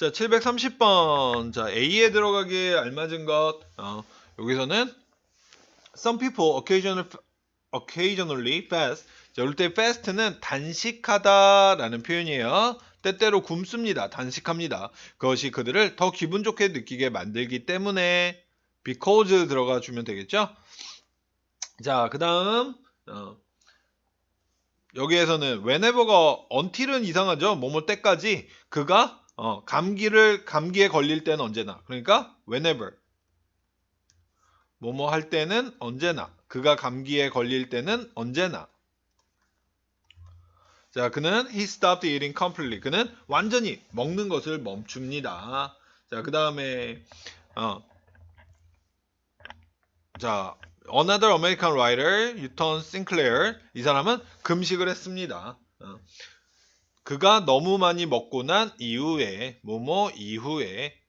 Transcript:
자, 730번. 자, A에 들어가기에 알맞은 것. 어, 여기서는 some people occasionally, occasionally fast. 자, 이럴 때 fast는 단식하다라는 표현이에요. 때때로 굶습니다. 단식합니다. 그것이 그들을 더 기분 좋게 느끼게 만들기 때문에 because 들어가 주면 되겠죠? 자, 그 다음 어, 여기에서는 whenever가 until은 이상하죠. 뭐뭐 때까지 그가 어, 감기를 감기에 걸릴 때는 언제나. 그러니까 whenever 뭐뭐 할 때는 언제나. 그가 감기에 걸릴 때는 언제나. 자, 그는 he stopped eating completely. 그는 완전히 먹는 것을 멈춥니다. 자, 그 다음에 어 자, another American writer, 유턴 싱클레어. 이 사람은 금식을 했습니다. 어. 그가 너무 많이 먹고 난 이후에 뭐뭐 이후에